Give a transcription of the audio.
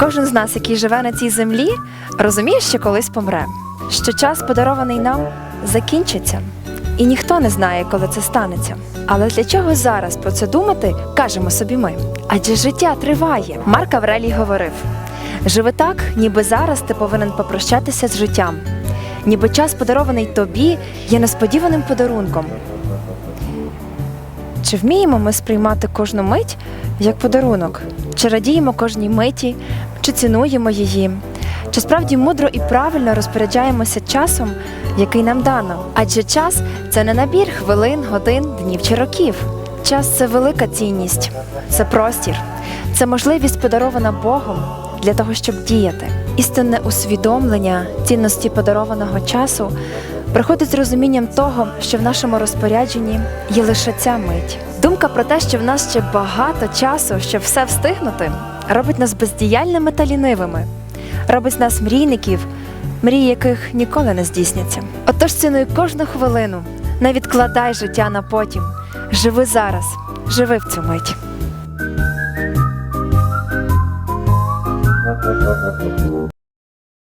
Кожен з нас, який живе на цій землі, розуміє, що колись помре, що час, подарований нам, закінчиться, і ніхто не знає, коли це станеться. Але для чого зараз про це думати, кажемо собі ми. Адже життя триває. Марк Аврелій говорив: живи так, ніби зараз ти повинен попрощатися з життям, ніби час, подарований тобі, є несподіваним подарунком. Чи вміємо ми сприймати кожну мить як подарунок? Чи радіємо кожній миті, чи цінуємо її? Чи справді мудро і правильно розпоряджаємося часом, який нам дано? Адже час це не набір хвилин, годин, днів чи років. Час це велика цінність, це простір, це можливість подарована Богом для того, щоб діяти. Істинне усвідомлення цінності подарованого часу приходить з розумінням того, що в нашому розпорядженні є лише ця мить. Думка про те, що в нас ще багато часу, щоб все встигнути, робить нас бездіяльними та лінивими, робить з нас мрійників, мрії яких ніколи не здійсняться. Отож цінуй кожну хвилину, не відкладай життя на потім. Живи зараз, живи в цю мить. Thank you.